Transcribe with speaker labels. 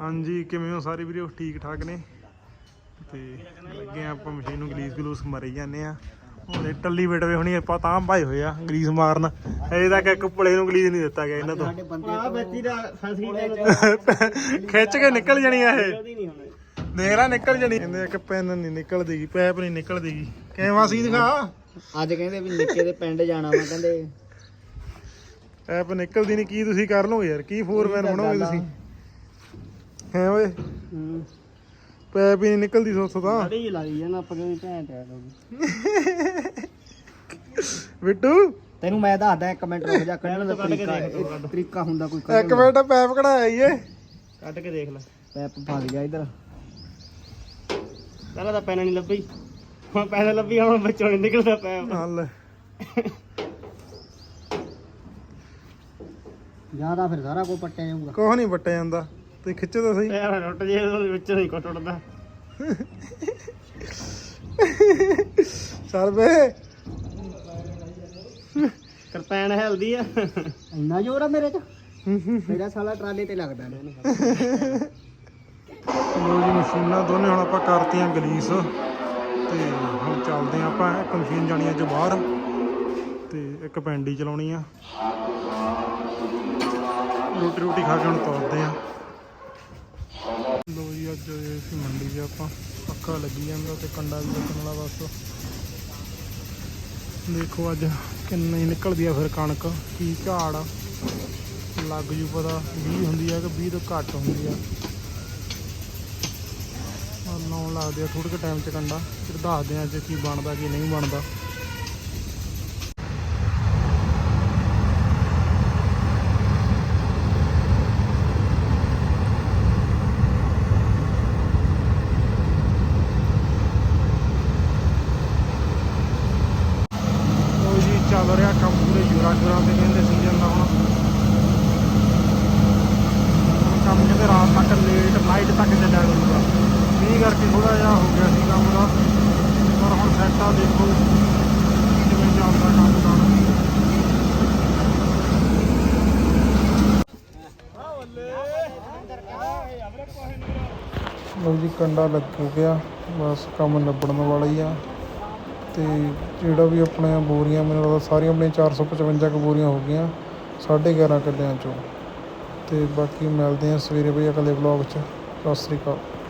Speaker 1: ਹਾਂਜੀ ਕਿਵੇਂ ਹੋ ਸਾਰੇ ਵੀਰੋ? ਠੀਕ ਠਾਕ ਨੇ? ਤੇ ਲੱਗੇ ਆ ਆਪਾਂ ਮਸ਼ੀਨ ਨੂੰ ਗਲੀਸ ਗਲੂਸ ਮਾਰੀ ਜਾਂਦੇ ਆ ਉਹਦੇ ਟੱਲੀ ਵੇਟਵੇ ਹੁਣੀ ਆਪਾਂ ਤਾਂ ਭਾਈ ਹੋਏ ਆ ਗਲੀਸ ਮਾਰਨ। ਅਜੇ ਤੱਕ ਇੱਕ ਪੁਲੇ ਨੂੰ ਗਲੀਸ ਨਹੀਂ ਦਿੱਤਾ ਗਿਆ ਇਹਨਾਂ ਤੋਂ।
Speaker 2: ਸਾਡੇ ਬੰਦੇ ਆ ਬੱਚੀ ਦਾ ਸੰਸਕ੍ਰਿਤ
Speaker 1: ਖਿੱਚ ਕੇ ਨਿਕਲ ਜਾਣੀ ਆ ਇਹ। ਦੇਖ ਲੈ ਨਿਕਲ ਜਾਣੀ। ਕਹਿੰਦੇ ਇੱਕ ਪੈਨ ਨਹੀਂ ਨਿਕਲਦੀਗੀ ਪੈਪ ਨਹੀਂ ਨਿਕਲਦੀਗੀ ਕਿਵੇਂ ਵਾਸੀ ਦਿਖਾ?
Speaker 2: ਅੱਜ ਕਹਿੰਦੇ ਵੀ ਨਿੱਕੇ ਦੇ ਪਿੰਡ ਜਾਣਾ ਵਾ ਕਹਿੰਦੇ।
Speaker 1: ਪੈਪ ਨਿਕਲਦੀ ਨਹੀਂ ਕੀ ਤੁਸੀਂ ਕਰ ਲਓਗੇ ਯਾਰ? ਕੀ ਫੋਰਮੈਨ ਬਣੋਗੇ ਤੁਸੀਂ? ਹੈ ਓਏ?
Speaker 2: ਹੂੰ
Speaker 1: ਪੈਪ ਹੀ ਨਹੀਂ ਨਿਕਲਦੀ ਸੋਥੋਂ ਤਾਂ।
Speaker 2: ਬੜੀ ਲਾਈ ਜਾਣਾ ਆਪਾਂ ਕਹਿੰਦੇ ਭੈਣ ਟੈਟ ਹੋ ਗਈ
Speaker 1: ਬਿੱਟੂ?
Speaker 2: ਤੈਨੂੰ ਮੈਂ ਦੱਸਦਾ ਇੱਕ ਮਿੰਟ ਰੁਕ ਜਾ ਕੱਢਣ ਦਾ ਤਰੀਕਾ ਇਹ। ਤਰੀਕਾ ਹੁੰਦਾ ਕੋਈ
Speaker 1: ਇੱਕ ਮਿੰਟ ਪੈਪ ਕਢਾਇਆ ਈ ਏ।
Speaker 2: ਕੱਢ ਕੇ ਦੇਖ ਲੈ। ਪੈਪ ਫਸ ਗਿਆ ਇਧਰ। ਪਹਿਲਾਂ ਤਾਂ ਪੈਨ ਨਹੀਂ ਲੱਭੀ। ਹੁਣ ਪੈਨ ਲੱਭੀ ਹੁਣ ਵਿੱਚੋਂ ਨਹੀਂ ਨਿਕਲਦਾ ਪੈਪ।
Speaker 1: ਹੱਲ
Speaker 2: ਜ਼ਿਆਦਾ ਫਿਰ ਸਾਰਾ ਕੋਈ ਪੱਟਿਆ ਜਾਊਗਾ।
Speaker 1: ਕੁਛ ਨਹੀਂ ਵੱਟਿਆ ਜਾਂਦਾ। ਤੇ ਖਿੱਚੋ ਤਾਂ ਸਹੀ।
Speaker 2: ਪੈਰ ਟੁੱਟ ਜੇ ਉਹਦੇ ਵਿੱਚੋਂ ਨਹੀਂ ਕੋ ਟੁੱਟਦਾ
Speaker 1: ਬੇ।
Speaker 2: ਕਿਰਪੈਨ ਹੈਲਦੀ ਆ। ਇੰਨਾ ਜ਼ੋਰ ਆ ਮੇਰੇ ਚ? ਮੇਰਾ ਸਾਲਾ ਟਰਾਲੇ ਤੇ ਲੱਗਦਾ ਨੇ।
Speaker 1: ਲੋ ਜੀ ਮਸ਼ੀਨਾਂ ਦੋਨੇ ਹੁਣ ਆਪਾਂ ਕਰਤੀਆਂ ਗਲੀਸ। ਤੇ ਹੁਣ ਚੱਲਦੇ ਆਂ ਆਪਾਂ ਇੱਕ ਮਸ਼ੀਨ ਜਾਣੀ ਅੱਜ ਬਾਹਰ। ਤੇ ਇੱਕ ਪੈਂਡੀ ਚਲਾਉਣੀ ਆ। ਰੋਟੀ ਰੋਟੀ ਖਾ ਕੇ ਹੁਣ ਤੁਰਦੇ ਆ ਲੋ ਜੀ, ਅੱਜ ਅਸੀਂ ਮੰਡੀ 'ਚ ਆਪਾਂ ਪੱਕਾ ਲੱਗੀ ਜਾਂਦਾ ਤੇ ਕੰਡਾ ਵੀ ਲੱਗਣ ਵਾਲਾ ਬਸ। ਦੇਖੋ ਅੱਜ ਕਿੰਨੀ ਨਿਕਲਦੀ ਆ ਫਿਰ ਕਣਕ, ਕੀ ਝਾੜ ਆ। ਲੱਗ ਜੂ ਪਤਾ 20 ਹੁੰਦੀ ਆ ਕਿ 20 ਤੋਂ ਘੱਟ ਹੁੰਦੀ ਆ। ਲਾਉਣ ਲੱਗਦੇ ਆ ਥੋੜੇ ਕੁ ਟਾਈਮ ਚ ਕੰਡਾ, ਫਿਰ ਦੱਸਦੇ ਆ ਅੱਜ ਕੀ ਬਣਦਾ, ਕੀ ਨਹੀਂ ਬਣਦਾ ਲਓ ਜੀ ਚੱਲ ਰਿਹਾ ਕੰਮ ਪੂਰੇ ਜੋਰਾਂ ਤੇ ਕਹਿੰਦੇ ਸੀਜ਼ਨ ਦਾ ਹੁਣ। ਕੰਮ ਕਹਿੰਦੇ ਰਾਤ ਤੱਕ ਲੇਟ ਨਾਈਟ ਤੱਕ ਚੱਲਿਆ ਕਰੂਗਾ ਮੀਂਹ ਕਰਕੇ ਥੋੜਾ ਜਿਹਾ ਹੋ ਗਿਆ ਸੀ ਕੰਮ ਦਾ ਪਰ ਹੁਣ ਸੈੱਟ ਆ, ਦੇਖੋ ਕਿਵੇਂ ਚੱਲਦਾ ਕੰਮ ਦਾ। ਲਓ ਜੀ, ਕੰਡਾ ਲੱਗ ਗਿਆ ਬਸ ਕੰਮ ਲੱਭਣ ਵਾਲਾ ਹੀ ਆ। ਅਤੇ ਜਿਹੜਾ ਵੀ ਆਪਣਾ ਬੋਰੀਆਂ, ਮੈਨੂੰ ਲੱਗਦਾ ਸਾਰੀਆਂ ਆਪਣੀਆਂ 455 ਕੁ ਬੋਰੀਆਂ ਹੋ ਗਈਆਂ 11.5 ਕਿੱਲਿਆਂ ਚੋਂ। ਅਤੇ ਬਾਕੀ ਮਿਲਦੇ ਹਾਂ ਸਵੇਰੇ ਬਈ ਅਗਲੇ ਵਲੌਗ 'ਚ। ਸਤਿ ਸ੍ਰੀ ਅਕਾਲ।